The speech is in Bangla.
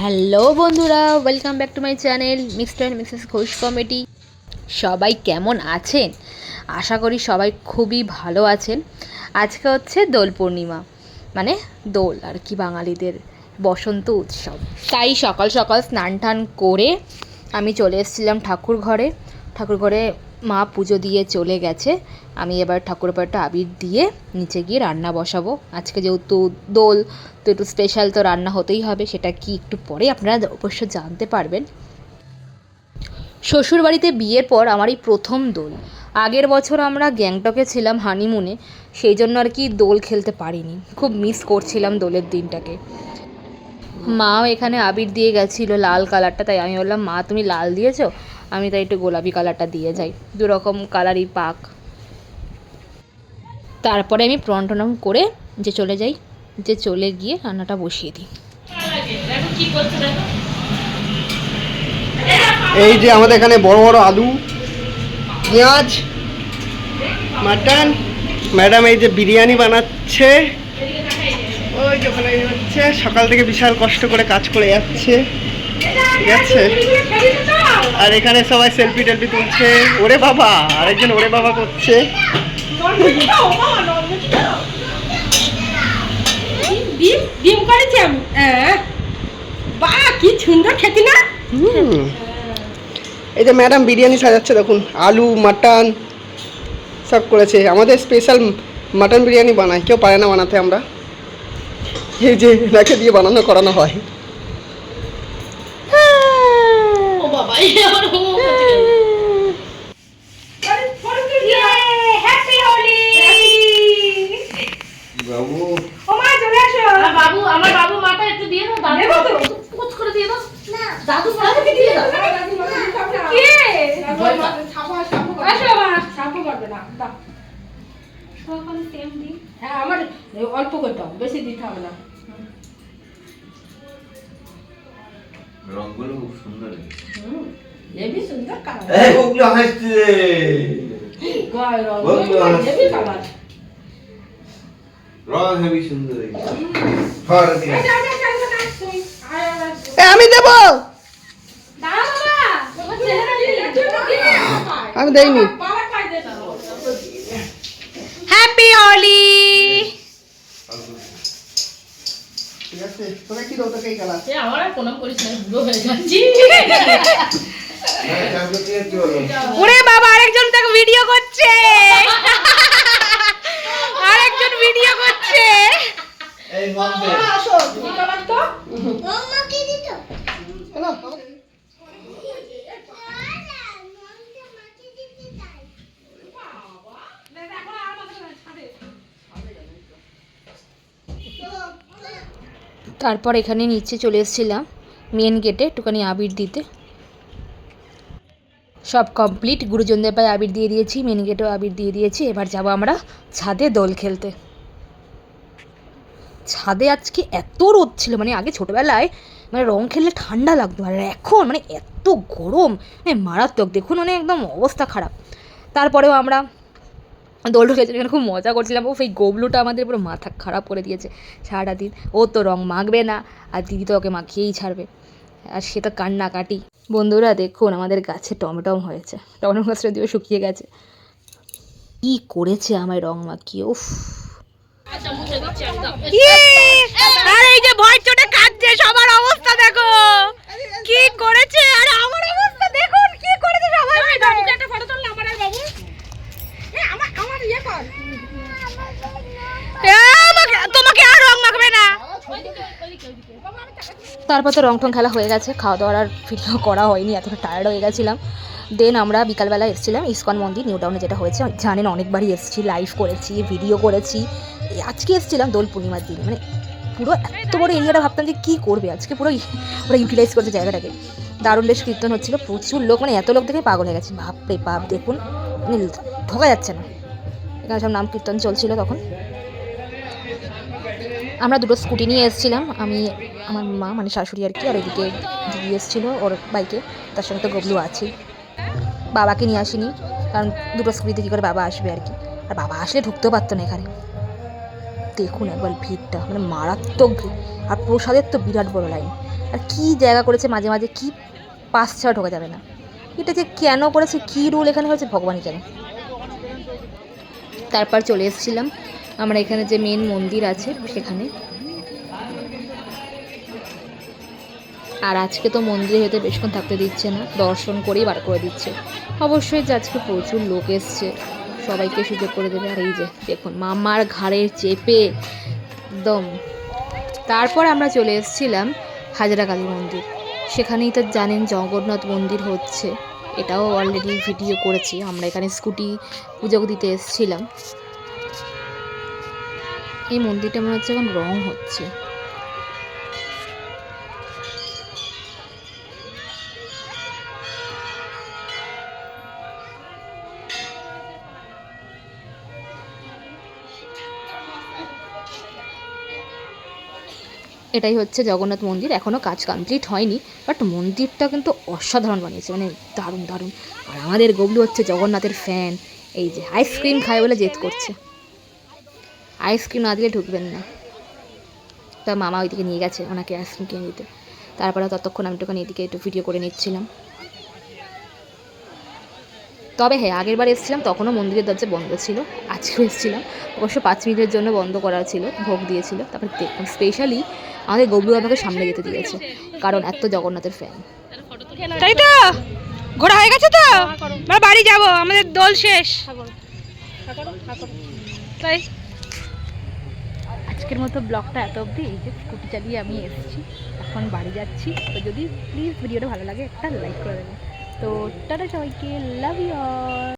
হ্যালো বন্ধুরা welcome back to my channel mister and missus Ghosh comedy সবাই কেমন আছেন? আশা করি সবাই খুবই ভালো আছেন। আজকে হচ্ছে দোল পূর্ণিমা মানে দোল আর কি বাঙালিদের বসন্ত উৎসব। তাই সকাল সকাল স্নান টান করে আমি চলে এসেছিলাম ঠাকুর ঘরে। ঠাকুর ঘরে মা পুজো দিয়ে চলে গেছে। আমি এবার ঠাকুর পাড়টা আবির দিয়ে নিচে গিয়ে রান্না বসাবো। আজকে যেহেতু দোল, তো একটু স্পেশাল তো রান্না হতেই হবে, সেটা কি একটু পরে আপনারা অবশ্য জানতে পারবেন। শ্বশুরবাড়িতে বিয়ের পর আমার এই প্রথম দোল। আগের বছর আমরা গ্যাংটকে ছিলাম হানিমুনে সেই জন্য আর কি দোল খেলতে পারিনি। খুব মিস করছিলাম দোলের দিনটাকে। মাও এখানে আবির দিয়ে গেছিল লাল কালারটা তাই আমি বললাম, মা, তুমি লাল দিয়েছ? আমি তাই একটু গোলাপি কালারটা দিয়ে যাই। দু রকম কালারই পাক। তারপরে আমি প্রণ টনম করে যে চলে যাই, যে চলে গিয়ে রান্নাটা বসিয়ে দিই। এই যে আমাদের এখানে বড় বড় আলু, পেঁয়াজ, মাটন। ম্যাডাম এই যে বিরিয়ানি বানাচ্ছে। ওই যে হচ্ছে, সকাল থেকে বিশাল কষ্ট করে কাজ করে যাচ্ছে। ঠিক আছে। আর এখানে সবাই সেলফি টেলফি তুলছে। ওরে বাবা আরেকজন ওরে বাবা করছে। ডিম ডিম করেছি আমি। বা কি সুন্দর খেতে না। এই যে ম্যাডাম বিরিয়ানি সাজাচ্ছে দেখুন আলু মাটন সব করেছে। আমাদের স্পেশাল মাটন বিরিয়ানি বানায় কেউ পারে না বানাতে আমরা। এই যে দিয়ে বানানো করানো হয়। অল্প করে দাও বেশি দিতে হবে না। রংগুলো খুব সুন্দর হুম সুন্দর কালার এই ওগুলো হাসছে। গয় রং? বন্ধু কালার রং হেবি সুন্দর ফর দিয়ে। এ, আমি দেব? আমি দেইনি। হ্যাপি হোলি আছে। তোকে কি দেবো তোকে এই কালার আমার আর প্রণাম করিস না বুড়ো হয়ে যাচ্ছি। ওরে বাবা আরেকজন তাকে ভিডিও করছে। আরেকজন ভিডিও করছে। এই মন দে আসো কি কালার তো হ্যালো আমাকে- তারপর এখানে নিচে চলে এসেছিলাম মেন গেটে একটুখানি আবির দিতে। সব কমপ্লিট গুরুজনদের পায়ে আবির দিয়ে দিয়েছি মেন গেটেও আবির দিয়ে দিয়েছি। এবার যাব আমরা ছাদে দোল খেলতে। ছাদে আজকে এত রোদ ছিল মানে আগে ছোটোবেলায় মানে রং খেললে ঠান্ডা লাগতো, আর এখন মানে এত গরম মানে মারাত্মক, দেখুন মানে একদম অবস্থা খারাপ। তারপরেও আমরা দোল খেলছি এখানে খুব মজা করছিলাম। ও সেই গোবলুটা আমাদের পুরো মাথা খারাপ করে দিয়েছে সারাটা দিন ও তো রং মাখবে না, আর দিদি তো ওকে মাখিয়েই ছাড়বে। আর সে তো কান্নাকাটি। বন্ধুরা, দেখুন, আমাদের গাছে টমেটম হয়েছে। টমেটো গাছটা দিয়ে শুকিয়ে গেছে। কি করেছে আমায় রং মাখিয়ে, উফ। আর, এই যে ভয় চোটে কাঁদছে, সবার অবস্থা দেখো। কি করেছে? আর, আমার অবস্থা দেখুন কি করেছে সবাই মিলে। একটা ফটো তুললে আমার আর বাবু এ, আমার আমার ইয়ে কর এ, আমাকে তোমাকে আর রং মাখবে না তারপর তো রং টং খেলা হয়ে গেছে খাওয়া দাওয়ার আর ভিডিও করা হয়নি, এতটা টায়ার্ড হয়ে গেছিলাম। দেন আমরা বিকালবেলা এসেছিলাম ইস্কন মন্দির, নিউ টাউনে যেটা হয়েছে, জানেন অনেকবারই এসেছি লাইভ করেছি ভিডিও করেছি। আজকে এসেছিলাম দোল পূর্ণিমার দিন মানে পুরো এত বড় এরিয়াটা ভাবতাম যে কী করবে, আজকে পুরো ওরা ইউটিলাইজ করছে জায়গাটাকে। দারুণ বেশ কীর্তন হচ্ছিল, প্রচুর লোক মানে এত লোক দেখে পাগল হয়ে গেছে, বাপরে বাপ, দেখুন মানে ঢোকা যাচ্ছে না। এখানে সব নাম কীর্তন চলছিল তখন। আমরা দুটো স্কুটি নিয়ে এসেছিলাম। আমি, আমার মা মানে শাশুড়ি আর কি, আর এদিকে দিদি এসেছিল ওর বাইকে। তার সঙ্গে তো গবলু আছেই। বাবাকে নিয়ে আসিনি, কারণ দুটো স্কুটিতে কী করে বাবা আসবে আর কি। আর বাবা আসলে ঢুকতেও পারতো না এখানে। দেখুন একবার ভিড়টা মানে মারাত্মক ভিড়। আর প্রসাদের তো বিরাট বড় লাইন আর কী জায়গা করেছে মাঝে মাঝে, কি পাস ছাড়া ঢোকা যাবে না। এটা যে কেন করেছে, কী রুল এখানে হয়েছে, ভগবানই জানে। তারপর চলে এসেছিলাম। আমরা এখানে যে মেন মন্দির আছে সেখানে। আর আজকে তো মন্দিরে হয়তো বেশিক্ষণ থাকতে দিচ্ছে না, দর্শন করেই বার করে দিচ্ছে। অবশ্যই যে আজকে প্রচুর লোক এসছে, সবাইকে সুযোগ করে দেবে। আর এই যে, দেখুন, মামার ঘাড়ের চেপে একদম। তারপর আমরা চলে এসেছিলাম হাজরা কালী মন্দির। সেখানেই তো জানেন জগন্নাথ মন্দির হচ্ছে। এটাও অলরেডি ভিডিও করেছি। আমরা এখানে স্কুটি পুজো দিতে এসেছিলাম। এই মন্দিরটা মনে হচ্ছে এখন রং হচ্ছে। এটাই হচ্ছে জগন্নাথ মন্দির এখনও কাজ কমপ্লিট হয়নি বাট মন্দিরটা কিন্তু অসাধারণ বানিয়েছে মানে দারুণ দারুণ। আর আমাদের গবলু হচ্ছে জগন্নাথের ফ্যান এই যে আইসক্রিম খায় বলে জেদ করছে। আইসক্রিম না দিলে ঢুকবেন না। তা মামা ওইদিকে নিয়ে গেছে ওনাকে আইসক্রিম কিনে দিতে। তারপরে ততক্ষণ আমি একটুখানি এদিকে একটু ভিডিও করে নিচ্ছিলাম। তবে হ্যাঁ আগের বার এসেছিলাম তখনও মন্দিরের দরজা বন্ধ ছিল। আজকেও এসেছিলাম। অবশ্য পাঁচ মিনিটের জন্য বন্ধ করা ছিল ভোগ দিয়েছিল। তারপর স্পেশালি আমাদের গবলু বাবাকে সামনে যেতে দিয়েছে কারণ এত জগন্নাথের ফ্যান তাই তো ঘোরা হয়ে গেছে তো? বাড়ি যাব আমাদের দোল শেষ। তাই? আজকের মতো ব্লগটা এত অবধি। এই যে স্কুটি চালিয়ে আমি এসেছি। এখন বাড়ি যাচ্ছি। তো যদি প্লিজ ভিডিওটা ভালো লাগে, একটা লাইক করে দেবেন। তো টাটা সবাইকে লাভ ইউ